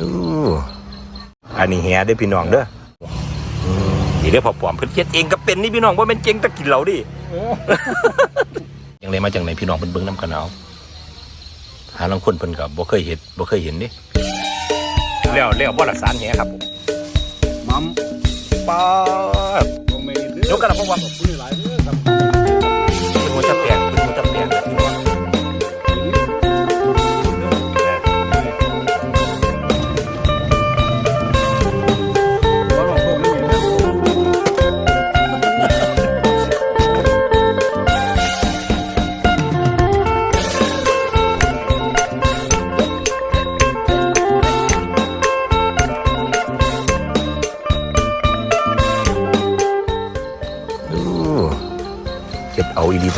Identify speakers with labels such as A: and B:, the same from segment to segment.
A: อู้อันนี้แหเด้อพี่น้องเด้ออืมนี่เด้อพอปลอมเพิ่นเฮ็ดเองก็เป็นนี่พี่น้องบ่แม่นเจงแตะกินเหล้าดิ
B: เออ
A: ยังไดมาจังไหนพี่น้องเพิ่นเบิ่งนํกันเอาหาลางคนเพิ่นก็บ่เคยเห็นบ่เคยเห็นดิแล้วแล้วบ่รักษาแหครับผม
B: มัม
A: ป๊าด
B: บ่ไม่เด้อย
A: กกันละเพราะว่า
B: ขอบคุณหลายเด้อครับ
A: เป็นหัวจับแปลง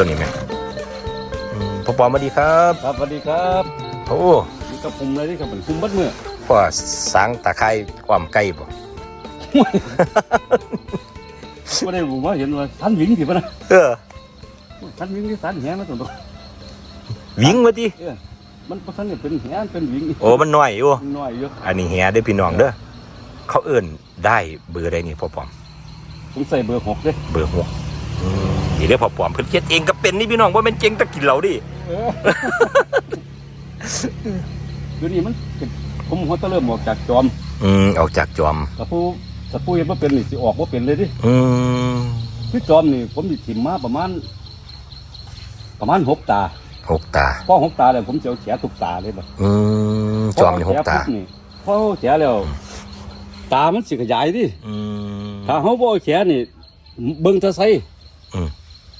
A: ตัวนี้แม่อืมพ่อปอมสวัสดีครับ
B: ครับสวัสดีครับ
A: โอ้
B: นี่กับผมเลยที่กับเป็นคุมบัดมือ
A: พ่อสร้างตะไคร้ความไก่บ่
B: บ่ได้รู้ว่าเห็นว่าสันหวิงสิบ่นะ
A: เออ
B: สันหวิงที่สันแหมาตัวเนาะ
A: วิ่งมาดิ
B: เออมันบ่ทันได้เป็นแหมันเป็นหวิง
A: โอ้มันน้อยอยู่
B: มันน้อยอยู่
A: อันนี้แหเด้อพี่น้องเด้อเขาเอิ้นได้เบอร์ใดนี่พ่อปอม
B: ผมใส่เบอร์6เด้อ
A: เบอร์หกอืม นี่เด้อพ่อปอมเพิ่นเฮ็ดเองก็เป็นนี่พี่น้องบ่แม่นเจงแตะกินเหล้าดิ
B: เออเดี๋ยวนี้มันเป็นผมหัวตะเริ่มออกจากจอม
A: อืมออกจากจอม
B: ถ้าผู้ถ้าผู้เห็นบ่เป็นนี่สิออกบ่เป็นเลยดิ
A: อืม
B: คือจอมนี่ผมสิถิ่มมาประมาณ ประมาณหกตา
A: หกตา
B: พอหกตาแล้วผมจะเอาแฉทุกตาเลยบ่
A: อืมจอมนี่หกตา
B: พอเอแฉปุ๊บนี่พอเอาแฉแล้ว ตามันสิขยายดิ
A: อืม
B: ถ้าเฮาบ่เอาแฉนี่เบิ่งแตะไส
A: อืม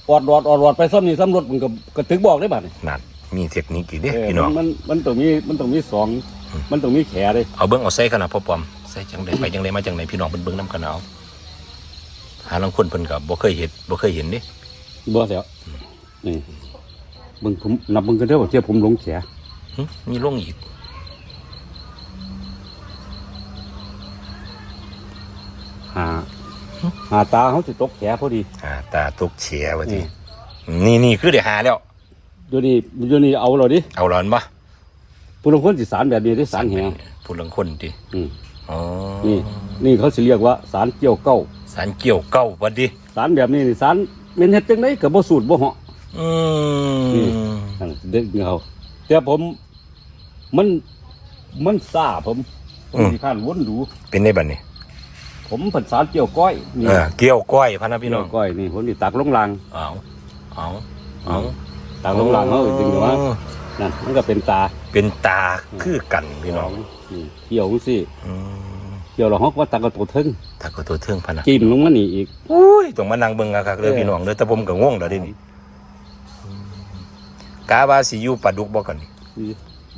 B: ออดรอดออดรอดไปซ้ำนี่ซ้ำรถมันก็ก็ถึกบอกได้บัดนี่
A: นั่นมีเทคนิคอีกเด้
B: เออ
A: พี่น้อง
B: มันมันต้องมีมันต้องมีสอง
A: อืม
B: มันต้องมีแขเลย
A: เอาเบิ้งเอาใส่ขนาดพ่อปอมใส่จังไดไปจังไดมาจังไดพี่น้องเพิ่นเบิ้งนํกันเอาหาลางคนเพิ่นก็บ่เคยเห็นบ่เคยเห็นเด้
B: บ่แล้วนี่เบิ่งผมนับเบิ่งกันเด้อว่าเทียบผมลงแข
A: หึมีลงอีก
B: หา หาตาเขาสิตกแขพอดี
A: อ่าตาตกเฉียว่าทีนี่นี่คือได้หาแล้ว
B: เดี๋ยวนี้เดี๋ยวนี้เอาเราดิ
A: เอาหลอนบ่
B: ผู้ลางคนสิสารแบบนี้ได้สารแหง
A: ผู้ลางคนติ
B: อืม
A: อ๋อ
B: นี่ นี่เขาสิเรียกว่าสารเกี่ยวเก้า
A: สารเกี่ยวเก้าบ่ดิ
B: สารแบบนี้นี่สารเม็นเฮ็ดจังไดก็บ่สูตรบ่เหาะ
A: อื
B: นี่
A: ม
B: นั่นเด็กเขาแต่ผมมันมันซ่าผมผมสิข้านวนดู
A: เป็นได้บัดนี้
B: ผมผัดสารเกี่ยวก้อยนี่
A: เออเกี่ยวก้อยพะนะพี่
B: เกี่
A: น้
B: ย
A: อ
B: ว
A: ง
B: ก้อยนี่ผมสิตักลงราง
A: เอาเอาเอา
B: ตักลงรางเขาถึงว่านั่นมันก็เป็นตา
A: เป็นตาคือกันพี่น้อง
B: นี่เกี่ยวจังซี่
A: อืม
B: เกี่ยวแล้วเฮาก็ตักกระตัวถึง
A: ถ้าก็ตัวเทิงพะนะ
B: จิ้มลงมานี่อีก
A: อุ้ยต้องมานั่งเบิ่งคักๆเด้อ
B: เออ
A: พี่น้องเด้อแต่ผมก็ง่วงแล้วเด้นี่กาว่าสิอยู่ปลาดุกบ่ก่อนนี่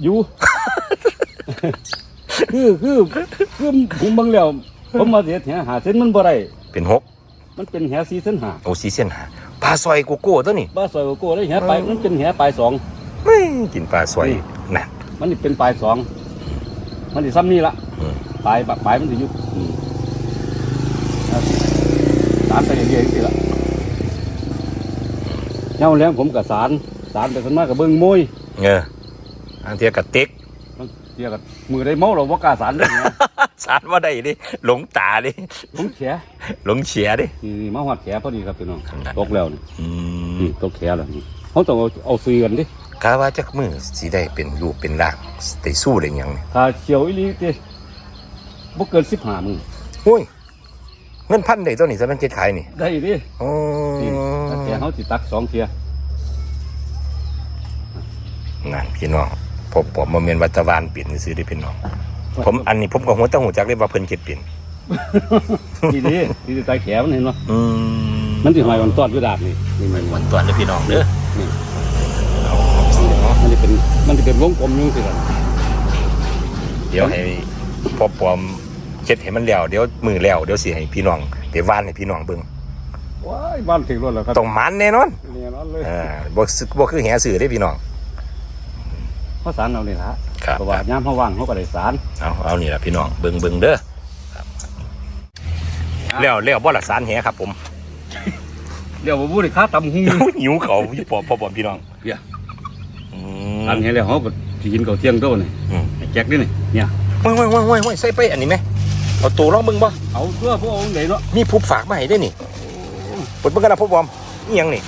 B: อยู่คือคือคือผมเบิ่งแล้ว ผมมาเสียแหหาเส้นมันบ่ได้
A: เป็นหก
B: มันเป็นแหสีเส้นหา
A: โอ้สีเส้นหาปลาซอยโกโก้ตัวนี้
B: บ้าซอยโกโก้ได้แหไปมันเป็นแหปลายสอง
A: เฮ้ยกินปลาซอย
B: นี่
A: นั่น
B: มันนี่เป็นปลายสองมันสิซ้ำนี่ละ
A: อืม
B: ปลายปลายมันสิอยู่อืมเอาสารไปเรื่อยๆสิละเงาแล้วผมกับสารสารไปคนมากกับเบิ้งมวย
A: เอออันเทียกับเต็ก
B: มันเดียวกับมือได้เมาเราว่ากล้าสารเลยนะ
A: สารว่าได้ดิหลงตาดิ
B: ผมแข
A: หลงเฉียดิ
B: นี่มาหัดแขพอดีครับพี่น้อง
A: ขนาด
B: ตกแล้วนี่
A: อืม
B: นี่ตกแขแล้วนี่เขาต้องเอาเอาซื้อกันดิ
A: กาว่าจักมือสิได้เป็นรูปเป็นร่างได้สู้ได้หยังนี่
B: ถ้าเฉียวอีหลีติบ่เกินสิบห้ามือ
A: โอ้ยเงินพันได้ตัวนี้ซะมันเก็ดขายนี่
B: ได้ดิ
A: อ๋อ
B: นี่ถ้าแขเขาสิตักสองเทีย
A: นั่นพี่น้องผมผมบ่แม่นวัตวานเปลี่ยนซื้อได้พี่น้อง ผมอันนี้ผมก็หัวแตะหูจักได้ว่าเพิ่นเก็ดเปลี่ยน
B: นี่ดินี่ดิตาแขมันเห็นบ่
A: อืม
B: มันสิหอยมันตอดอยู่ดาบนี่นี่มัน
A: วันตวนเด้อพี่น้องเด้อ
B: นี่
A: เอาเอาเอา
B: มันจะเป็นมันจะเป็นวงกลมอยู่สิล่ะ
A: เดี๋ยวให้พ่อปอมเช็ดให้มันแล้ว เดี๋ยวมือแล้วเดี๋ยวสิให้พี่น้องไปว่านให้พี่น้องเบิ่ง
B: ว้ายบ้านถึงรถแล้วครับ
A: ต้องมันแน่นอน
B: แน่นอนเลย
A: อ่าบ่ซึบ่คือแหสื่อได้พี่น้อง
B: เพราะสารเอานี่ละ
A: ครับ
B: เพราะว่าย่ามเขาว่างเขาก็ได้สาร
A: เอาเอานี่ล่ะพี่น้องเบิ่งเบิ่งเด้อครับแล้วแล้วบ่ละสารแหครับ ผม
B: เดี๋ยวผมพูดค่าตำหุง
A: หิวเขาพี่ปอพ่อปอมพี่น้อง
B: เดี๋ยว
A: อื
B: อัน
A: ม
B: นี้แล้วเขาก็สิกินข้าวเที่ยงโตนี่
A: อืม
B: ไอ้แจ็คนี่นี่เนี่ย
A: ว้ายว้ายว้ายว้ายว้ายใส่ไปอันนี้ไหมเอาตัวลองเบิ่งบ่
B: เอาเพื่อพวกองค์ไหนเนาะ
A: มีผู้ฝากมาให้ด้วยนี่เปิดเบิ่งกันนะพ่อบอมนี่ยังนี่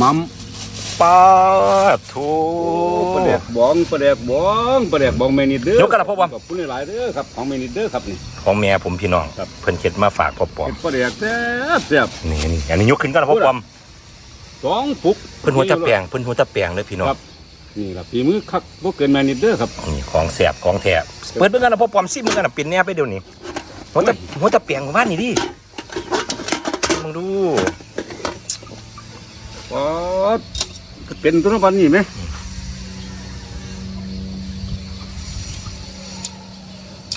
B: มัม
A: ปลาทู
B: ประเดกบองประเดกบองประเดกบองเมนิดเด้อย
A: กกันละพ่อบอม
B: ขอบคุณหลายๆเด้อครับของเมนิดเด้อครับนี่
A: ของแม่ผมพี่น้อง
B: ครับ
A: เพิ่นเข็ดมาฝากพ่อปอม
B: เห็ดประเดกแซ่บแซ่บ
A: นี่นี่อันนี้ยกขึ้นกันนะพ่อบอม
B: สองปุก
A: เพิ่นหัวตะแปลงเพิ่นหัวตะแปลงเลยพี่น้อง
B: ครับนี่ล่ะฝีมือคักบ่เกินเมนิดเด้อครับ
A: นี่ของแสบของแท้เปิดเบิ่งกันนะพ่อปอมซิมึงกันนะเป็นแน่ไปเดี๋ยวนี้หัวตะหัวตะแปลงของบ้านนี่ดิมึงดู
B: ป๊อด เป็นตัวนั้นปานนี้ไหม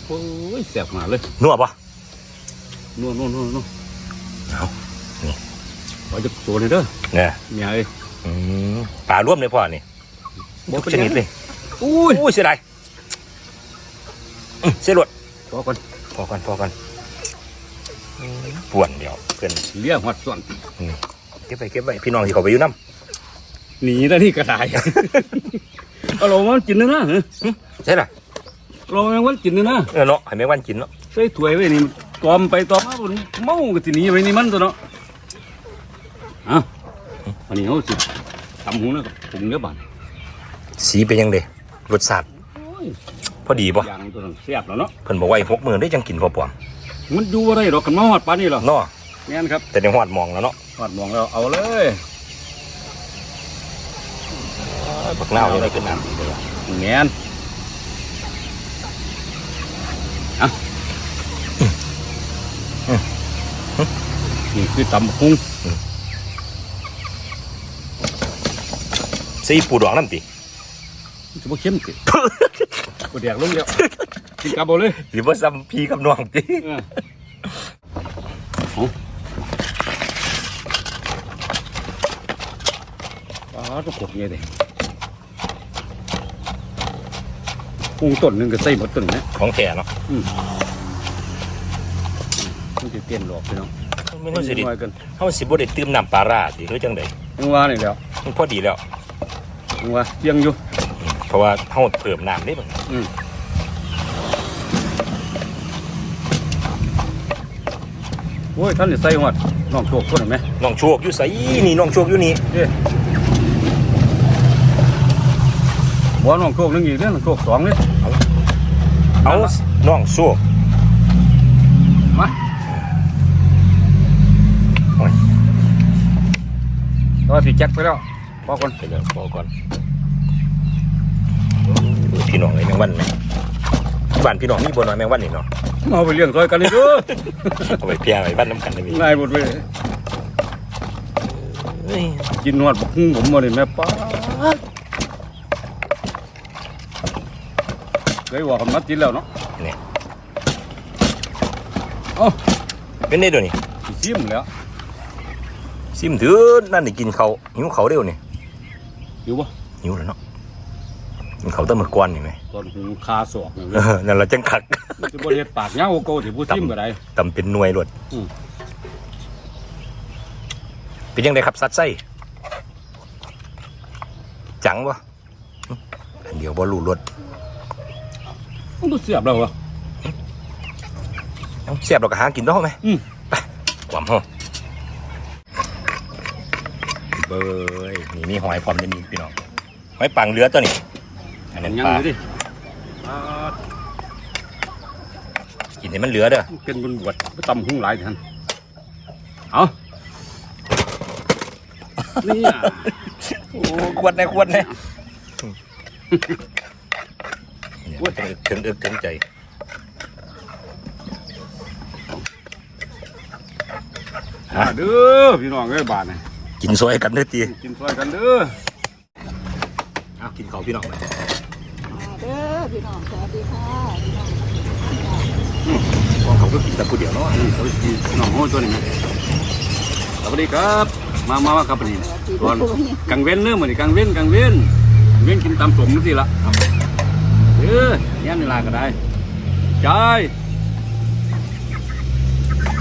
B: โอ้ยแซ่บมากเลย
A: นัวปะ
B: นัวนัวนัวนัว
A: เอานี่
B: ว่าจะตัวนี้เด้อ
A: เนี่ย
B: เมียเอ้ย
A: อืมปลาร่วมเลยพ่อนี่ทุกชนิดเลย
B: อุ้ย
A: อุ้ยเสียดายอืมเสียหลด
B: พอก่อน
A: พอกันพอกันป่วนเดียวเพื่อน
B: เลี้ยงหัดส่วน
A: เก็บไปเก็บไปพี่น้องที่เขาไปอยู่น้
B: หนีแล้วนี่กระต่าย เอาลงมันกินเนื้อนะเหรอำ
A: ใช่ล่ะ
B: ลงมันกินเนื้อนะ
A: เออเนาะให้แม่งวันกินเนาะ
B: ใส่ถ้วยไว้นี่ตอมไปตอมมาบนเมาก็สิหนีไว้นี่มันตัวเนาะอะอันนี้เขาสิทำหูนะครับปรุงเนื้อบาน
A: สีเป็นยังไงรสชาติพอดีป่ะ
B: อย่างตัวนั้นแซ่บแล้วเนาะ
A: เพิ่นบอกว่าไอ้หกมือได้จังกินพอปอม
B: มันอยู่อะไรหรอกกันมาหอดปานนี่หรอ
A: เนาะ
B: แม่นครับ
A: แต่ในหอดมองแล้วเนาะ
B: หอดมองแล้วเอาเลย
A: บักหน้าวนี่ได้ขึ้นน้
B: แม่นอะนี่คือตำบักหุ้งำ
A: สีปูดองน้ำติ
B: จะบ่เข้มติบ่แดกลงแล้วกินกลับบ่เลย
A: หรือว่าซ้ำพี่กับน้องติ
B: เออเอาอ๋อต้องกดเงี้ยเลย ปรุงต้นหนึงก็ใส่หมดต้นนะ
A: ของแท้เนาะ
B: มันจะเต้นหลอกพี่น้อง
A: ไม่รู้สิดิ
B: น้อยกัน
A: เขาสิบ่ได้ตื่มน้ำปลาร้าสิหรือจังได
B: ยังว่านี่แหล้ว
A: มันพอดีแล้ว
B: ยังว่าเที่ยงอยู่
A: เพราะว่าเฮาเพิ่มน้ำได้บ่
B: อืมโอ้ยท่านจะใส่หอดน้องโชคคนเห็นไหม
A: น้องโชคอยู่ไสนี่น้องโชคอยู่นี่
B: เด้ บ่น้องโชคหนึงอีกเด้อน้องโชคสองเลย
A: เอาน้องโชค
B: มา
A: โอ้ย
B: ตัวพี่แจ็คไปแล้วพอก่อน
A: ไปเลยพอก่อนเออพี่น้องไอ้แมงวันไหมบ้านพี่น้องมีบ่น้อยแมงวันนี่เนาะ
B: เอาไปเลี้ยงซอยกันเลยเด้อ
A: เอาไปเพียไว้บ้านน้ำกันได้มี
B: นายหมดเลย
A: เฮ้ย
B: กินนวดบักหุ่งผมมาเลยแม่ป้า เคยว่าคำนัดกินแล้วเนาะ
A: เนี่ย
B: เอ้า
A: เป็นได้เดี๋ยวนี้
B: สิซิมแล้ว
A: ซิมถือนั่นนี่กินเขาวหิวเขาวเร็วนี่
B: อยู่ปะ
A: หิวแล้วเนาะกินเขาวตั้งมือก้อนนี่ไหม
B: ตอนหุงคาศอกนี่
A: เออนั่นละจังคัก
B: จะบริเฮ็ดปากเงาโกที่ผู้ซิมก็ได้
A: ตำเป็นหน่วยรวด
B: อืม
A: เป็นยังไงครับสัดไส้จังวะอันเดียวบ่รู้รวด
B: มันบ่เสียบแล้ววะ
A: เอาเสียบเราก็หากินได้ไหม
B: อืม
A: ไปความห้องเบยนี่มีหอยพร้อมจะมีพี่น้องหอยปังเรือตัวนี้อันนั้น
B: ยัง
A: ปลา
B: อยู่ดิอ่า
A: กินให้มันเหลือเด้อ
B: เป็นบุญบวชไปตำหุ้งหลายท่านเอานี่อะ
A: โอ้ควรในควรใน ถึงอึกถึงใจ
B: มาเด้อพี่น้องเอ้ยบาทนี่
A: กินซอยกันเด้อตี
B: กินซอยกันเด้อ
A: เอากินเขาวพี่น้องไป
C: เด้อพี่น้องสวัสดีค่ะพี่น้อง
A: ของเขาก็กินแต่ผู้เดียวเนาะ
B: นี่เขาสิน้องโหตัวนี้ไหมสวัสดีครับ มามามาครับวันนี้ตอนกลางเว้นเนื้อเหมือนกลางเว้นกลางเว้นกลางเว้นกินตามสมนี่สิละ เออยันเวลาก็ได้ใจ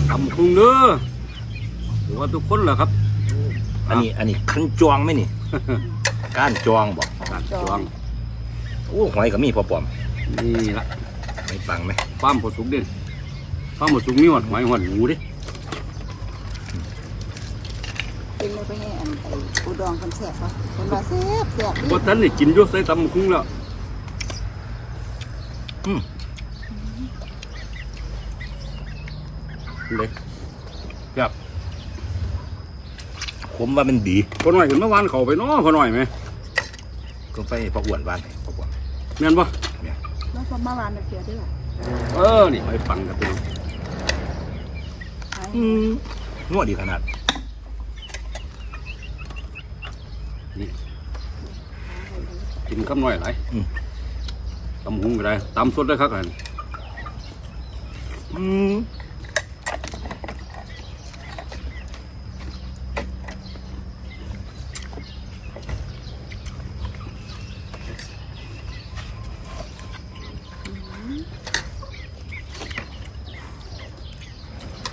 B: ทำคุงเด้อหรือว่าทุกคนเหรอครับ
A: อันนี้อันนี้คันจวงไหมนี่ ก้านจวงบอก
B: การจวง
A: โอ้หอยก็มีพอปลอม
B: อนี่ละ
A: ไม่ฟังไหม
B: ฟาร์มผสุกเด่นฟาร์มผสุกมีหอดหอยหอดหมูดิ
C: เป็นเลยไปให้อันไอ้อุดองคนแสบปะคนว่าแสบแสบ
B: พอท่านนี่กินอยุ่ใส่ตำคุ้งแล้ว
A: อืม
B: เลย
A: ครับผมว่ามันดี
B: พอหน่อยเห็นเมื่อวานเขาไปเนาะพอหน่อยไหม
A: ก็ไปพออ้วนบ้านให้พออ้วน
B: แม่นปะ
C: แล้วพอมาวานเกียร์ด้วย
B: เออนี่หอยปังกันเป็น
A: อืมนวดดีขนาด
B: กินกับหน่อยไหลายตำหุ้งก็ได้ตำสดได้ครับอัน
A: อืม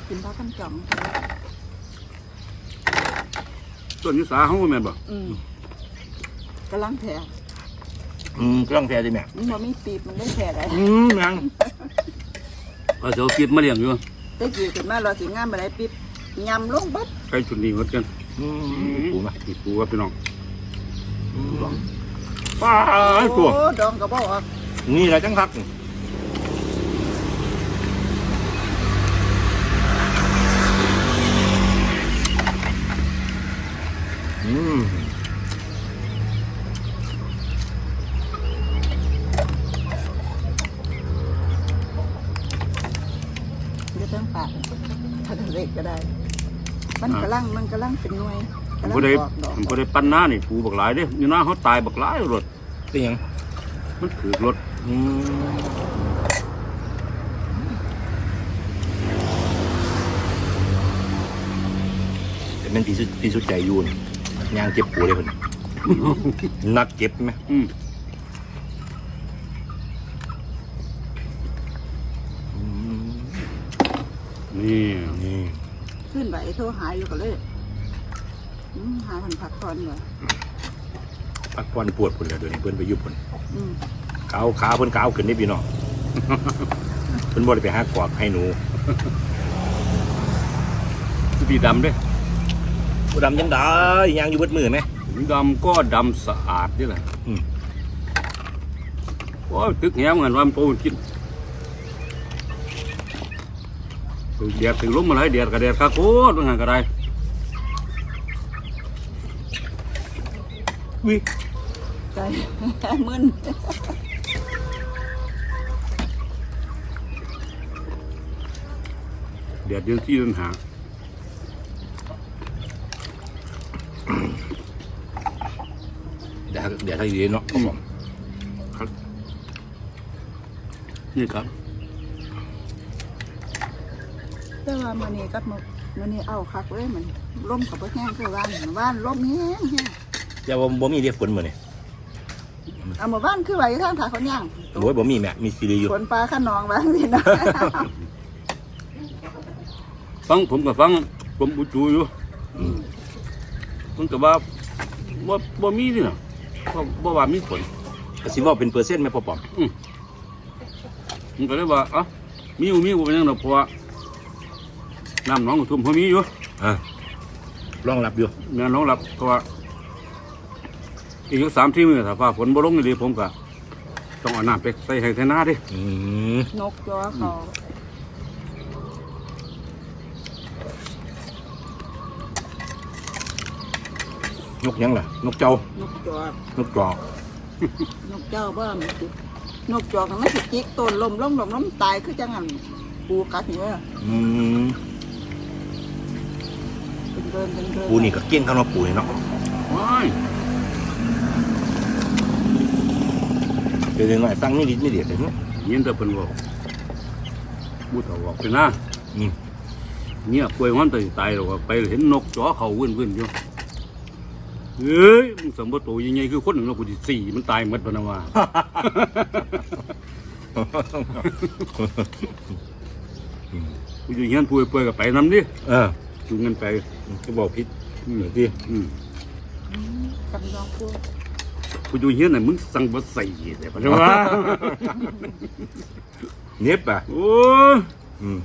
C: กินปลาขั้นจ่อง
B: ส่วนยุสาเขาก็แม่นบ่
C: อืมกำลังแผล
A: อืมเครื่องแท้ดิแม่
C: มันบ่มีปีบมันได้แผลได้
A: อืมยัง
B: เอาเสียวคิดมาเลี้ยงอยู่
C: ได้กี่ขึ้นมาเราสิงามไปได้ปีบยำลงบัด
B: ใกล้จุดนี้หมดกัน
A: อืมปูมา
B: นี่ปูครับพี่น้อง
A: อืม
B: ป้าตัว
C: โอ้ดองก็บ่ออก
A: นี่แหละจังคักอืม
C: เดี๋ยวตั้งปากถ้าจะเล็กก็ได้ มันกำลังมันกำลัง เป็นหน่วยกำลัง
B: บ่ได้
C: ออกดอก
B: บ่ได้ปั้นหน้านี่ปูบักหลายเด้อยู่หน้าเขาตายบักหลายรถ
A: เป็นหยัง
B: มันถือรถ
A: อืมแต่มันพี่สุดพี่สุดใจอยูนยางเก็บปูเลยคนนักเก็บไหม
B: อืม
A: อืม
B: นี่
A: นี่
C: ขึ้นไปโทรหาอยู่ก็เลย อืมหาพันผักคอนอยู่
A: พักผ่อนปวดพุ่นแล้วเดี๋ยวนี้เพิ่นไปอยุบพุ่น
C: อืม
A: ขาวขาเพิ่นขาวขึ้นได้พี่น้อง เพิ่นบ่ได้ไปหากวากให้หนู
B: สีดำเด้
A: ผู้ดำยังได้ยางอยู่เบิดมือไหม
B: สีดำก็ดำสะอาดนี่แหละ
A: อืม
B: โอ้ยตึกแหงเหมือนว่ามันโตกินถึงแดดถึงลมมาหลายแดดก็แดดคักโคตรมันหันก็ได้
A: วิ
C: ใจมึน
B: แดดเดือนที่เดือนหา
A: เดี๋ยวเดี๋ยวถ้าอยู่ดีเนาะครับผม
B: นี่ครับ
C: แต่ว่ามันนี่กับมันมันนี่เอาคักเลยมันล่มกับแห้งคือว่านว่านล่มแห้งแห้ง
A: แต่ว่าบ่มีเรียกฝนมื้อนี่
C: เอาหมู่บ้านคือไว้ทางถาเขาย่าง
A: โอ้ยบ่มีแม่มีซีรีส์อยู่
C: ฝนปลาข้านองบ้างสินะ
B: ฟังผมก็ฟังผมอุจูอยู่
A: อืม
B: มันก็ว่าบ่บ่มีนี่นะบ่บ่ว่ามีผล
A: ก็สิเว้าเป็นเปอร์เซ็นต์แม่พ่อปอม
B: มันก็เลยว่าเอะมีอยู่มีอยู่เป็นหยังดอกเพราะว่าน้ำหนองก็ท่วมพอมีอยู่
A: อะรองรับอยู่
B: แม่น้องรับเพราะว่า อีกสามที่มือถ้าฟ้าฝนบ่ลงนี่ผมก็ต้องเอาน้ำไปใส่ให้ไถนาเดิ
A: อืม
C: นกจอเขา
A: นกหยังล่ะ นกเจ้า น
C: กจอก
A: นกจอก
C: นกเจ้าบ้ามันจิกนกจอกมันไม่สิจิกต้นลมลมลมลมตายคือจังหันปูกัดเนื้อ
A: อืม
C: เป็นเดินเป็นเดิน
A: ปูนี่ก็เก่งข้างนอกปูนี่เนาะ
B: ว้าย
A: เดี๋ยวหน่อยฟังนี่ดิไม่เดียดเลยเนาะ
B: ยินแต่เพิ่นบอกบูดเอาออกไปนะ
A: อืม
B: เนี่ยป่วยมันตายตายแล้วก็ไปเห็นนกจ๋อเขาวื่นวื่นอยู่เอ้ยมึงสมบูรณ์ตัวยังไงคือคนหนึ่งเรากูที่สี่มันตายหมดปะนะว่ากูอยู่เฮียนป่วยป่วยกับไปน้ำดิ
A: เออ
B: จูงเงินไป
A: ก็บอกพิษ
B: อืม
A: เดี๋ยวที่
B: อืม
C: กำลองปู
B: ผู้อยู่เฮียนน่ะมึงสั่งบ่ใส่เลยบ่ได้ว่า
A: เน็บอะ
B: โอ้ย
A: อืม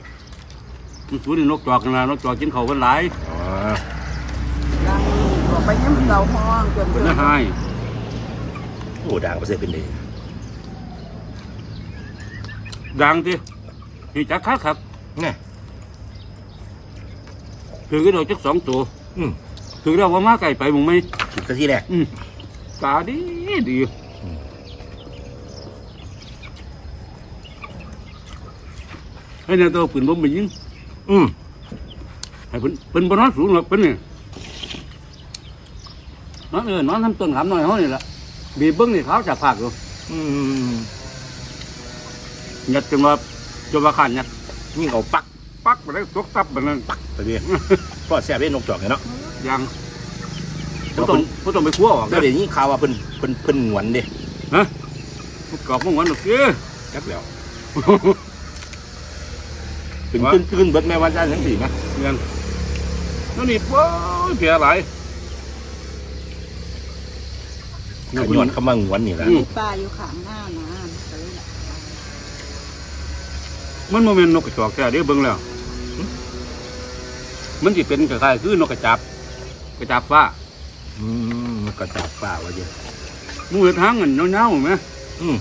B: มันสูนี่นกจอกกันนะนกจอกกินเขาวกันหลาย
A: อ๋อ
C: ดังออกไปยังเก่าห้องจน
B: เป็นน่าหาย
A: โอ้ด่างประเสริฐเป็นดี
B: ดังตินี่จักคักครับ
A: นี่
B: ถือกันเอาจักสองตัว
A: อืม
B: ถือแล้วว่ามาไก่ไปมึงไหม
A: คิดซะทีแรก
B: อืม ตาดีดี
A: อืม
B: ให้เนี่ยตัวปืนบ่มไปยิง
A: อืม
B: ให้เพิ่นเพิ่นบ่นอนสูงหรอกเพิ่นนี่นอนเออนอนทำต้นขามหน่อยเฮานี่ล่ะบีบเบิ่งนี่ขาวจากภาคอยู่
A: อืม
B: ยัดจนว่าจนว่าขันยัด
A: ยิ่งเอาปัก
B: ปักไปเลยตกตับไปนั่น
A: ไปเรียนก็แซ่บเล่นนกจอกเนี่ยเนาะ
B: ยัง บ่ต้องบ่ต้องไปคั่วออก
A: แล้วเดี๋ยวนี้ข่าวว่าเพิ่นเพิ่นเพิ่นหวนเด้
B: ฮะกรอบมันหวานดอกเด้อ
A: จักแล้วเป็นขึ้นขึ้นเบิดแม่วันจันทร์ทั้งสี่ไหม
B: ยังนั่นนี่โอ้ยเพียหลาย
A: ขย้อนคำว่าหวนนี่แหละ
B: อืม
C: มีปลาอยู่ข้างหน้านะก็เลยล่ะ
B: มันโมเมนนกกระจอกแท้เด้อเบิ่งแล้ว มันสิเป็นคล้ายๆคือนกกระจับ กระจับฟ้า
A: อืมมันก็จับป่าว่าเยอะ
B: หมูเห็ดหางเงินเงาๆไหม
A: อืม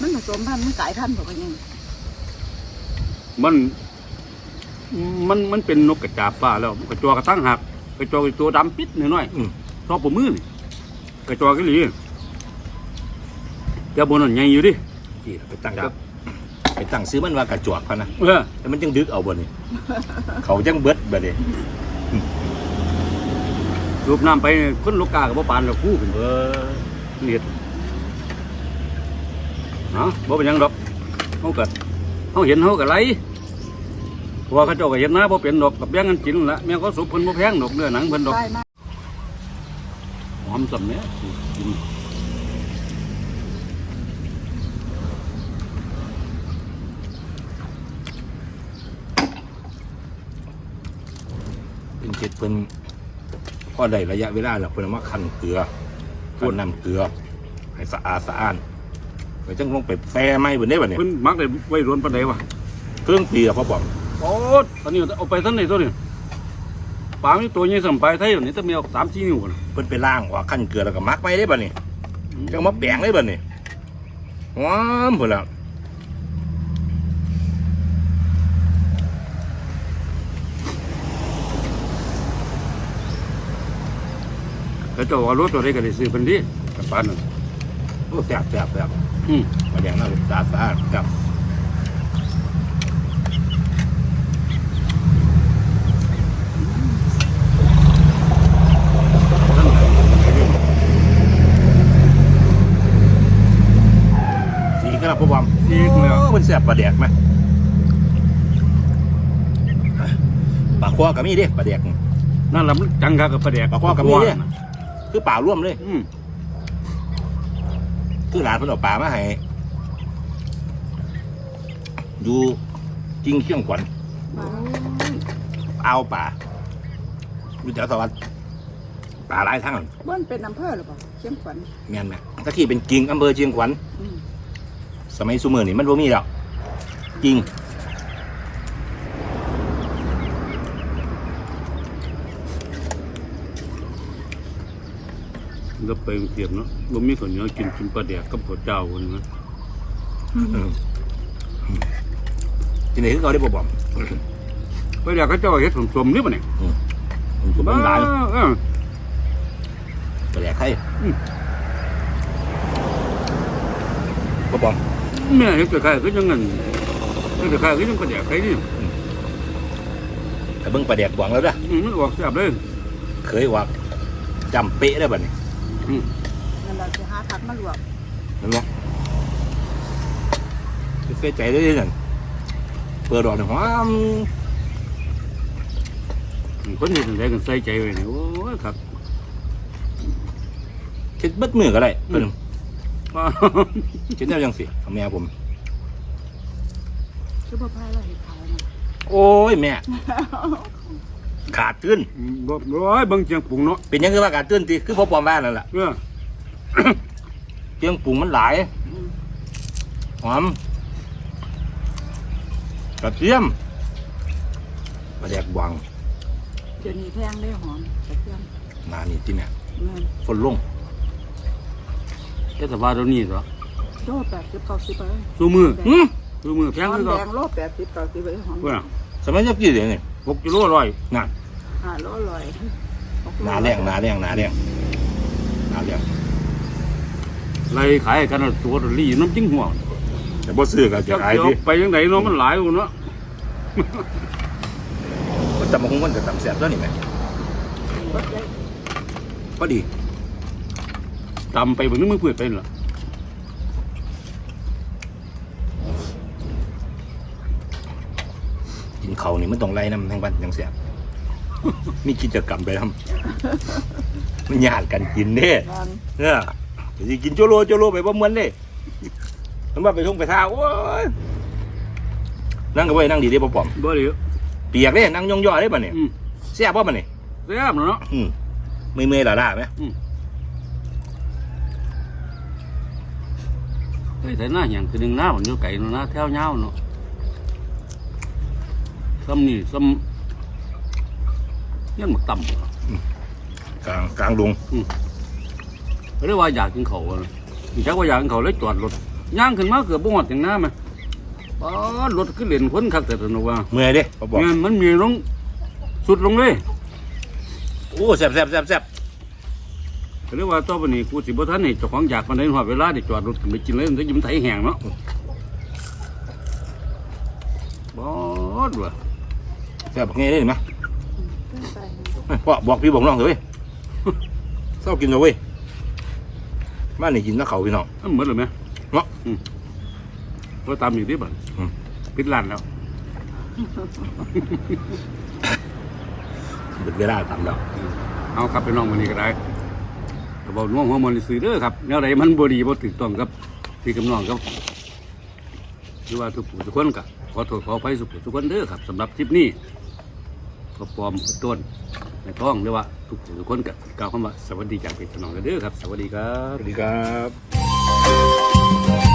C: มันผสมพันธุ์มันกลายพันธุ์บอกว่ายัง
B: มัน มันมันเป็นนกกระจับฟ้าแล้วกระจอกกระตั้งหักกระจอกอีกตัวดำปิดหน่อยๆ
A: อืม
B: ชอบปมือนี่กระจอกกี่หลีแต่บนนั้นใหญ่อยู่ดิ
A: ที่ไปตั้งก็ไปตั้งซื้อมันว่ากระจวกเขานะ
B: เออ
A: แล้วมันจังดึกเอาบ่นี่ เขาจังเบิดบ่นี่
B: รูปน้ำไปคนลูกกากับบ่ปานแล้วคู่เป็น
A: เออ
B: เลียดเนาะบ่เป็นหยังดอกเฮาก็เฮาเห็นเฮาก็ไหลเพราะว่าเขาเจ้าก็เห็นนะบ่เป็นดอกกับแบ่งกันกินนั่นละแม่ก็สุกเพิ่นบ่แพงดอกเนื้อหนังเพิ่นดอก
C: ได้มาก
B: หอมสำเนี้ยกิน
A: เป็นเจ็ดเพิ่น พอได้ระยะเวลาแล้วเพิ่นเอามาคั่นเกลือคั่นน้ำเกลือ ให้สะอาดสะอ้านไปจังลงไปแฟไหมเบิ่นได้บ่เนี่ย
B: เพิ่นมักได้ไว้รวนปานใดวะ
A: เครื่องปีอะพ่อบอก
B: โอ้ตอนนี้เอาไปทันไหนตัวนี้ปลามีตัวใหญ่สำไปไทยอยู่นี่แตะเมียวสามสี่นิ้วนะ
A: เพิ่นไปล้างว่าคั่นเกลือแล้วก็มักไว้ได้บ่นี่จังมาแปลงได้บ่นี่ว้ามพุ่นล่ะ
B: แล้วเจ้าว่ารถตัวใดก็ได้ซื้อเป็นดีกับปานนั่น
A: โอ้แซ่บแซ่บแซ่บ
B: อืม
A: มาแดงน่าสะอาดสะอาดครับสีก็รับพ่อบอก
B: อีกแล้ว
A: โอ้มันแซ่บปลาแดกไหมปลาคว้าก็มีเด้ปลาแดก
B: นั่นละมันจังกะกับปลาแดก
A: ปลาคว้าก็มีเด้ คือป่าร่วมเลย
B: อืม
A: คือหลานเพิ่นเอาปลามาให้อยู่จริงเชียงขวัญ
C: มา
A: เอาป่าอยู่แถวสวัสดิ์ป่าหลายทาง
C: บ้านเป็นอำเภอหรือเปล่าเชียงขวัญ
A: แม่นไหมตะกี้เป็นกิ่งอำเภอเชียงขวัญ
C: อืม
A: สมัยสุเมอนี่มันบ่มีแล้วจริง
B: ก็ไปเทียบเนาะบ่มีข้าวเหนียวกินกินปลาแดกกับข้าวเจ้าคนนะ
A: เออที่ไหนคือเขาได้บ่บอม
B: ปลาแดกเขาเจ้าเฮ็ดสมๆนี่บ่เนี่ย
A: ผมสุบันหลาย
B: เออ
A: ไปแหลกใคร
B: อืม
A: บ่บอม
B: แม่เฮ็ดคล้ายๆคือจังนั้นเฮ็ดคล้ายๆคือจังปลาแดกไผนี่
A: แต่เบิ่งปลาแดกบวงแล้วเด้อ
B: อืมมันออกแซ่บเลย
A: เคยว่าจำเป๊ะได้บัดนี้
B: อืม
C: นั่นเราจะหาผักมาลวก
A: นั่นเนาะเคยใจได้อนั่นเปิดดอกนี่หอม
B: คนเฮ็ดจังไดกันใส่ใจไว้นี่โอ้ยครับ
A: คิดเบิดมือก็ได้เพิ่น
B: ว้าว
A: คิดแนวจังสิเอาแม่ผม
C: คือบ่พายว่าเห็ดขาวนะ
A: โอ้ยแม่ ขาดตื้น
B: อืมบ่ร้อยเบิ่งเจียงปรุงเนาะ
A: เป็นหยังคือว่าขาดตื้นติคือพอปลอมบ้านนั่นแหละ
B: เออ
A: เครื่องปรุงมันหลาย
C: อืม
A: หอมกระเทียมปลาแดกบวง
C: เดี๋ยวนี้แพงได้หอมกระเทียม
A: มานี่ที่เนี่ย
C: แม่น
A: ฝนลง
B: เทศบาลเดี๋ยวนี้เหรอ
C: โลแปดสิบเก้าสิบไป
B: ซูมือ
A: หืม
B: ซูมือแพง
C: หอม
B: คือ
C: แด
B: ก็
C: งโลแปดสิบเก้าสิบไปหอม
B: เพื่อน
A: สมัยจะกี่เดือนนี่
B: หกกิโลร้อย
A: น่ะ
C: ห้าโลลอย
A: หนาแรงหนาแรงหนาแรงหนาแรง
B: ไล่ขายกันเอาตัวละลี่น้ำจิ้งหัว
A: แต่บ่ซื้อก็จะ
B: จะ
A: ขาย
B: เดี๋ยว
A: ดิ
B: ไปยังไงเนาะมันหลายกว่าเนาะ
A: มันตำบักหุ่งมันจะตำแซ่บตัวนี่ไหม
C: รถได้
A: พอดี
B: ตำไปเบิ่งนึกมึงเพื่อเป็นเหรอ
A: กินเขาวนี่มันต้องไล่น้ำทั้งวันทั้งแซ่บ มีกิจกรรมไปทำมันญาติกันกินเด้
C: งาน
A: เนี่ยสิกินโจโลโจโลไปบ่เหมือนเด้มันว่าไปทุ่งไปท่าโอ้ยนั่งก็ไว้นั่งดีเด้บ่ปอม
B: บ่เหลียว
A: เปียกเด้นั่งย่องๆเด้บัดนี้
B: อืม
A: แซ่บบ่บัดนี้
B: แซ่บเนาะ
A: อืมเมื่อยๆล่าๆไหม
B: เฮ้ยแต่หน้าอย่างคือหนึ่งหน้ามันอยู่ไก่เนาะหน้าแถวเงาวเนาะซ้ำนี่ซ้ำ ยังหมกต่ำ
A: กลางกลางดง
B: เรียกว่าอยากกินเขาวอะอีจักว่าอยากกินเขาวเลยจอดรถย่างขึ้นมาเกือบบ่หมดถึงหน้าไหมป๊อดรถขึ้นเลนคนคักแต่สนุกว่า
A: เมื่อยเด้บ่บอก
B: เงินมันมีลงสุดลงเลย
A: โอ้แซ่บแซ่บแซ่บแซ่บ
B: เรียกว่าต่อไปนี้กูสิบ่ทันนี่เจ้าของอยากมันได้หอดเวลาได้จอดรถขึ้นไปกินเลยมันจะยิ้มไถแห้งเนาะบอดว่ะ
A: แซ่บไงได้ไหม
C: ขึ้นไป
A: เฮ้ย พ่อบอกพี่บอกน้องเถอะเว้ยเศร้ากินเลยเว้ยบ้านนี่กินนักเขาพี่น้อง
B: มันเหมือนเลยไหม
A: เนาะ
B: อืมเราตามอยู่ที่บ้าน
A: อืม
B: ปิดร้านแล้ว
A: เบิดเวลาตามแล้ว
B: เอาครับไปน้องวันนี้ก็ได้กระบอกน้องหัวมันซื้อเด้อครับแนวใดมันบ่ดีบ่ถูกต้องกับพี่กับน้องครับหรือว่าทุกผู้ทุกคนก็ขอโทษขออภัยสุขทุกคนเด้อครับสำหรับคลิปนี้ก็ปลอมต้น ในท้องหรือว่าทุกทุกคนกับกล่าวคำว่าสวัสดีจากพี่น้องเด้อครับ สวัสดีครับ
A: สวัสดีครับ